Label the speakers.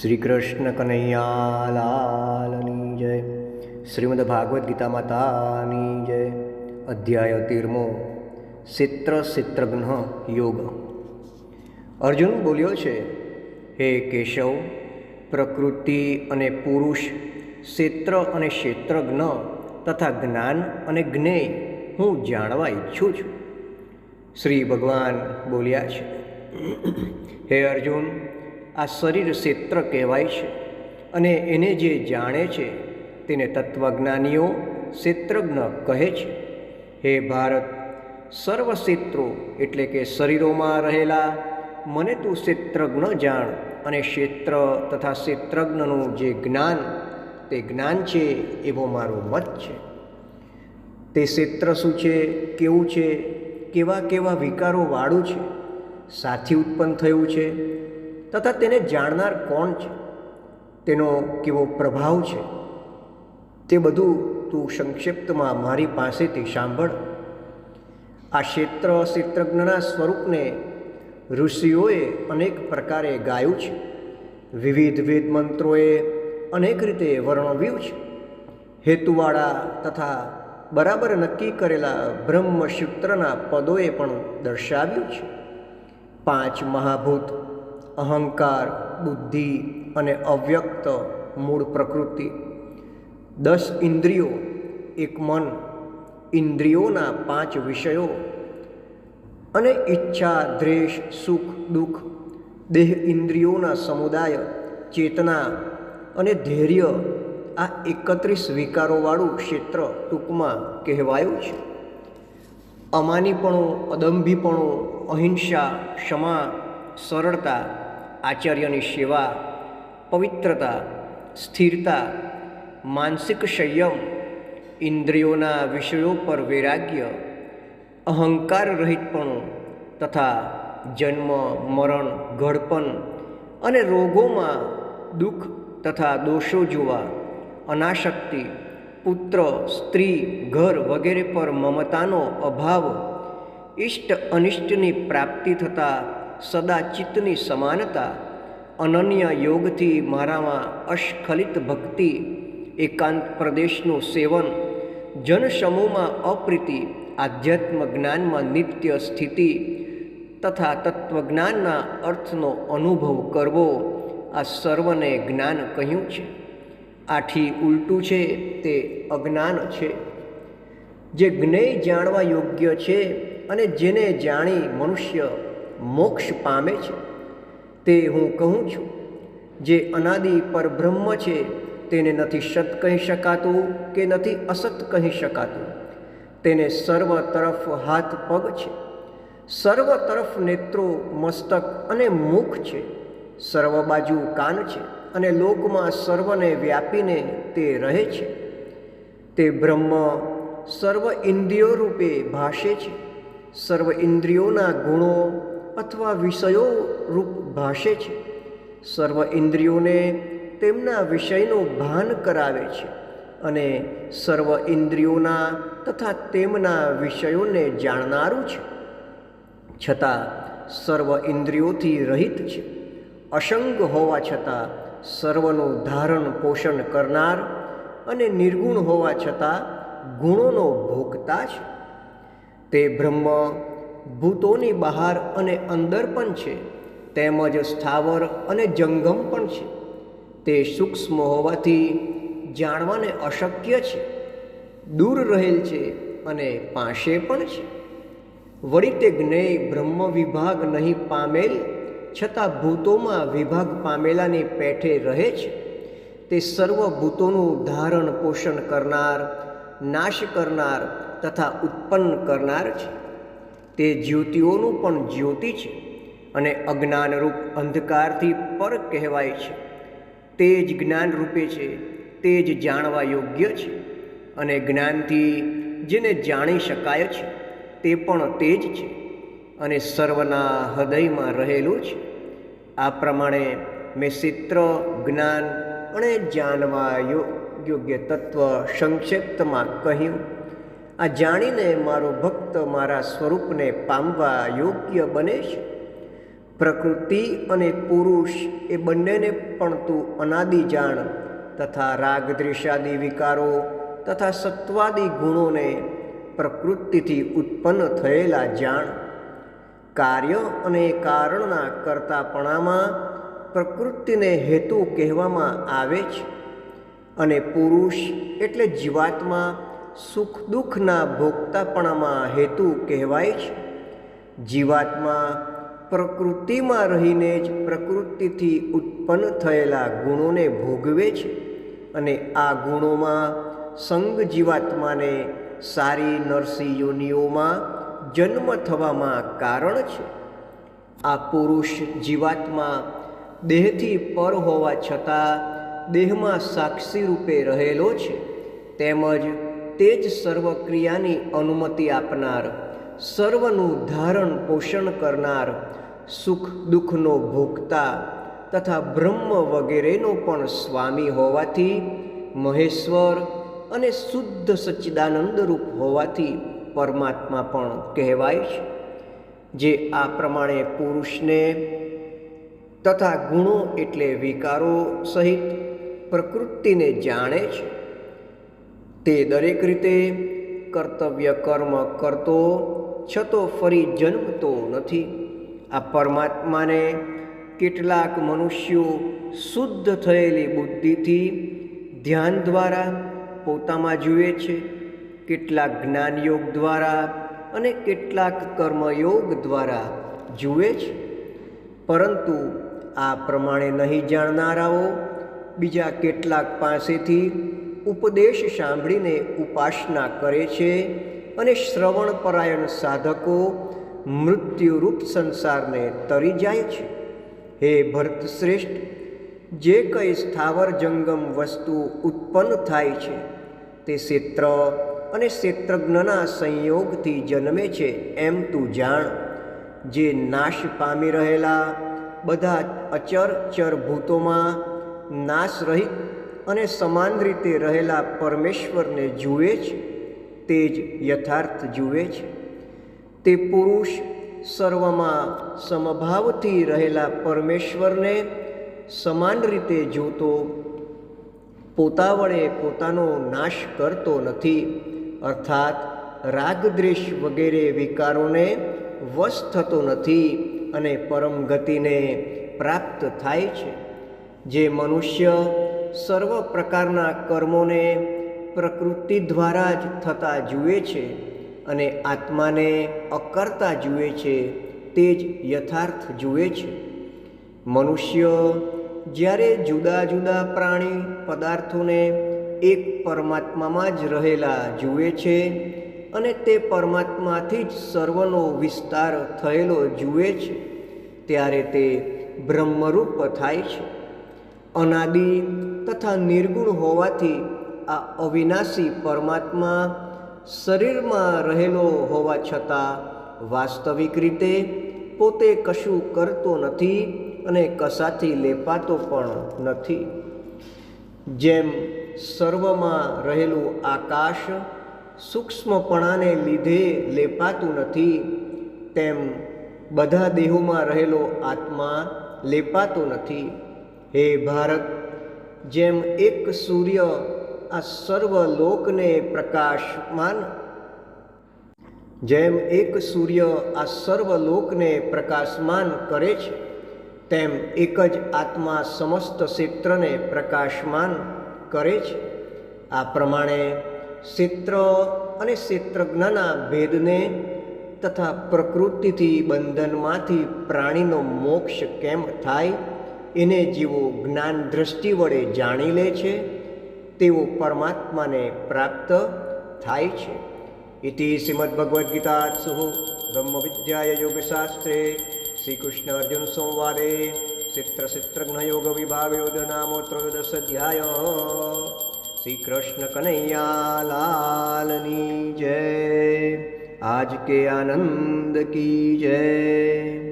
Speaker 1: શ્રી કૃષ્ણ કનૈયા લાલની જય. શ્રીમદ ભાગવદ્ ગીતા માતાની જય. અધ્યાય તેરમો. સિત્ર સિત્રઘ્ન યોગ. અર્જુન બોલ્યો છે, હે કેશવ, પ્રકૃતિ અને પુરુષ, ક્ષેત્ર અને ક્ષેત્રજ્ઞ તથા જ્ઞાન અને જ્ઞેય હું જાણવા ઈચ્છું છું. શ્રી ભગવાન બોલ્યા છે, હે અર્જુન આ શરીર ક્ષેત્ર કહેવાય છે. અને એને જે જાણે છે, તેને તત્વજ્ઞાનીઓ ક્ષેત્રજ્ઞ કહે છે. હે ભારત, સર્વ ક્ષેત્રો એટલે કે શરીરોમાં રહેલા, મને તું ક્ષેત્રજ્ઞ જાણ અને ક્ષેત્ર તથા ક્ષેત્રજ્ઞનું જે જ્ઞાન, તે જ્ઞાન છે એવો મારો મત છે. તે ક્ષેત્ર શું છે, કેવું છે, કેવા કેવા વિકારોવાળું છે, સાથી ઉત્પન્ન થયું છે તથા તેને જાણનાર કોણ છે? તેનો કેવો પ્રભાવ છે? તે બધું તું સંક્ષિપ્તમાં મારી પાસેથી સાંભળ. આ ક્ષેત્ર ક્ષેત્રજ્ઞના સ્વરૂપને ઋષિઓએ અનેક પ્રકારે ગાયું છે. વિવિધ વેદ મંત્રોએ અનેક રીતે વર્ણવ્યું છે. હેતુવાળા તથા બરાબર નક્કી કરેલા બ્રહ્મસૂત્રના પદોએ પણ દર્શાવ્યું છે. પાંચ મહાભૂત અહંકાર, બુદ્ધિ અને અવ્યક્ત મૂળ પ્રકૃતિ. દસ ઇન્દ્રિયો, એક મન. ઇન્દ્રિયોના પાંચ વિષયો. અને ઈચ્છા, દ્વેષ, સુખ, દુઃખ. દેહ ઇન્દ્રિયોના સમુદાય, ચેતના અને ધૈર્ય. આ એકત્રીસ વિકારોવાળું ક્ષેત્ર ટૂંકમાં કહેવાયું છે. અમાનીપણું, અદંભીપણું, અહિંસા, ક્ષમા, સરળતા આચાર્યની સેવા, પવિત્રતા, સ્થિરતા, માનસિક સંયમ, ઇન્દ્રિયોના વિષયો પર વૈરાગ્ય, અહંકાર રહિતપણું તથા જન્મ, મરણ, ઘડપણ અને રોગોમાં દુઃખ તથા દોષો જોવા, અનાશક્તિ, પુત્ર, સ્ત્રી, ઘર વગેરે પર મમતાનો અભાવ ઇષ્ટ અનિષ્ટની પ્રાપ્તિ થતાં સદા ચિત્તની સમાનતા, અનન્ય યોગથી મારામાં અસ્ખલિત ભક્તિ, એકાંત પ્રદેશનું સેવન, જનસમૂહમાં અપ્રીતિ, આધ્યાત્મ જ્ઞાનમાં નિત્ય સ્થિતિ, તથા તત્વજ્ઞાનના અર્થનો અનુભવ કરવો, આ સર્વને જ્ઞાન કહ્યું છે. આથી ઉલટું છે તે અજ્ઞાન છે. જે જ્ઞેય જાણવા યોગ્ય છે અને જેને જાણી મનુષ્ય મોક્ષ પામે છે. તે હું કહું છું, જે અનાદિ પર બ્રહ્મ છે, તેને નથી સત કહી શકાતું કે નથી અસત કહી શકાતું. તેને સર્વ તરફ હાથ પગ છે. સર્વ તરફ નેત્રો, મસ્તક અને મુખ છે. સર્વ બાજુ કાન છે અને લોકમાં સર્વને વ્યાપીને તે રહે છે. તે બ્રહ્મ સર્વ ઇન્દ્રિયો રૂપે ભાષે છે. સર્વ ઇન્દ્રિયોના ગુણો અથવા વિષયો રૂપ ભાષે છે. સર્વ ઇન્દ્રિયોને તેમના વિષયનું ભાન કરાવે છે અને સર્વ ઇન્દ્રિયોના તથા તેમના વિષયોને જાણનારું છે. છતાં સર્વ ઇન્દ્રિયોથી રહિત છે. અસંગ હોવા છતાં સર્વનું ધારણ પોષણ કરનાર અને નિર્ગુણ હોવા છતાં ગુણોનો ભોગતા છે. તે બ્રહ્મ ભૂતોની બહાર અને અંદર પણ છે. તેમજ સ્થાવર અને જંગમ પણ છે. તે સૂક્ષ્મ હોવાથી જાણવાને અશક્ય છે. દૂર રહેલ છે અને પાસે પણ છે. વળી તે જ્ઞેય બ્રહ્મ વિભાગ નહીં પામેલ, છતાં ભૂતોમાં વિભાગ પામેલાની પેઠે રહે છે. તે સર્વ ભૂતોનું ધારણ પોષણ કરનાર, નાશ કરનાર તથા ઉત્પન્ન કરનાર છે. તે જ્યોતિઓનું પણ જ્યોતિ છે અને અજ્ઞાનરૂપ અંધકારથી પર કહેવાય છે. તે જ જ્ઞાન છે, તે જ જાણવા યોગ્ય છે અને જ્ઞાનથી જેને જાણી શકાય છે, તે પણ તે જ છે અને સર્વના હૃદયમાં રહેલું છે. આ પ્રમાણે મેં ચિત્ર જ્ઞાન અને જાણવા યોગ્ય તત્વ સંક્ષિપ્તમાં કહ્યું. આ જાણીને મારો ભક્ત મારા સ્વરૂપને પામવા યોગ્ય બને છે. પ્રકૃતિ અને પુરુષ એ બંનેને પણ તું અનાદિ જાણ તથા રાગ દ્વેષાદિ વિકારો તથા સત્વાદિ ગુણોને પ્રકૃતિથી ઉત્પન્ન થયેલા જાણ. કાર્ય અને કારણના કરતાપણામાં પ્રકૃતિને હેતુ કહેવામાં આવે છે અને પુરુષ એટલે જીવાત્મા સુખ દુઃખના ભોગતાપણામાં હેતુ કહેવાય છે. જીવાત્મા પ્રકૃતિમાં રહીને જ પ્રકૃતિથી ઉત્પન્ન થયેલા ગુણોને ભોગવે છે અને આ ગુણોમાં સંગ જીવાત્માને સારી નરસી યોનિઓમાં જન્મ થવામાં કારણ છે. આ પુરુષ જીવાત્મા દેહથી પર હોવા છતાં દેહમાં સાક્ષી રૂપે રહેલો છે. તેમજ તે જ સર્વક્રિયાની અનુમતિ આપનાર, સર્વનું ધારણ પોષણ કરનાર, સુખ દુઃખનો ભોગતા તથા બ્રહ્મ વગેરેનો પણ સ્વામી હોવાથી, મહેશ્વર અને શુદ્ધ સચ્ચિદાનંદ રૂપ હોવાથી પરમાત્મા પણ કહેવાય છે. જે આ પ્રમાણે પુરુષને તથા ગુણો એટલે વિકારો સહિત પ્રકૃતિને જાણે છે. તે દરેક રીતે કર્તવ્ય કર્મ કરતો, છતો ફરી જન્મતો નથી. આ પરમાત્માને કેટલાક મનુષ્યો શુદ્ધ થયેલી બુદ્ધિથી ધ્યાન દ્વારા પોતામાં જુએ છે, કેટલાક જ્ઞાનયોગ દ્વારા અને કેટલાક કર્મયોગ દ્વારા જુએ છે. પરંતુ આ પ્રમાણે નહીં જાણનારાઓ બીજા કેટલાક પાસેથી ઉપદેશ સાંભળીને ઉપાસના કરે છે અને શ્રવણપરાયણ સાધકો મૃત્યુરૂપ સંસારને તરી જાય છે. હે ભરત શ્રેષ્ઠ, જે કંઈ સ્થાવર જંગમ વસ્તુ ઉત્પન્ન થાય છે, તે ક્ષેત્ર અને ક્ષેત્રજ્ઞના સંયોગથી જન્મે છે એમ તું જાણ. જે નાશ પામી રહેલા બધા અચર ચર ભૂતોમાં નાશ રહિત અને સમાન રીતે રહેલા પરમેશ્વરને જુએ છે તે જ યથાર્થ જુએ છે તે પુરુષ સર્વમાં સમભાવથી રહેલા પરમેશ્વરને સમાન રીતે જોતો પોતા વડે પોતાનો નાશ કરતો નથી. અર્થાત, રાગદ્વેષ વગેરે વિકારોને વશ થતો નથી અને પરમ ગતિને પ્રાપ્ત થાય છે. જે મનુષ્ય સર્વ પ્રકારના કર્મોને પ્રકૃતિ દ્વારા જ થતા જુએ છે અને આત્માને અકર્તા જુએ છે, તે જ યથાર્થ જુએ છે. મનુષ્ય જ્યારે જુદા જુદા પ્રાણી પદાર્થોને એક પરમાત્મામાં જ રહેલા જુએ છે અને તે પરમાત્માથી જ સર્વનો વિસ્તાર થયેલો જુએ છે, ત્યારે તે બ્રહ્મરૂપ થાય છે. અનાદિ તથા નિર્ગુણ હોવાથી આ અવિનાશી પરમાત્મા શરીરમાં રહેલો હોવા છતાં વાસ્તવિક રીતે પોતે કશું કરતો નથી અને કશાથી લેપાતો પણ નથી. જેમ સર્વમાં રહેલું આકાશ સૂક્ષ્મપણાને લીધે લેપાતું નથી, તેમ બધા દેહોમાં રહેલો આત્મા લેપાતો નથી. હે ભારત, જેમ એક સૂર્ય આ સર્વ લોકને પ્રકાશમાન, જેમ એક સૂર્ય આ સર્વ લોકને પ્રકાશમાન કરે છે, તેમ એક જ આત્મા સમસ્ત ક્ષેત્રને પ્રકાશમાન કરે છે. આ પ્રમાણે ક્ષેત્ર અને ક્ષેત્રજ્ઞના ભેદને તથા પ્રકૃતિથી બંધનમાંથી પ્રાણીનો મોક્ષ કેમ થાય? એને જેવો જ્ઞાન દ્રષ્ટિ વડે જાણી લે છે, તેવો પરમાત્માને પ્રાપ્ત થાય છે. ઇતિ શ્રીમદ્ભગવદ્ગીતાસુ બ્રહ્મવિદ્યાય યોગશાસ્ત્રે શ્રીકૃષ્ણ અર્જુન સંવાદે ચિત્ર ચિત્રજ્ઞયોગ વિભાગ યોગ નામો ત્રયોદશ અધ્યાય. શ્રી કૃષ્ણ કનૈયા લાલની જય. આજ કે આનંદ કી જય.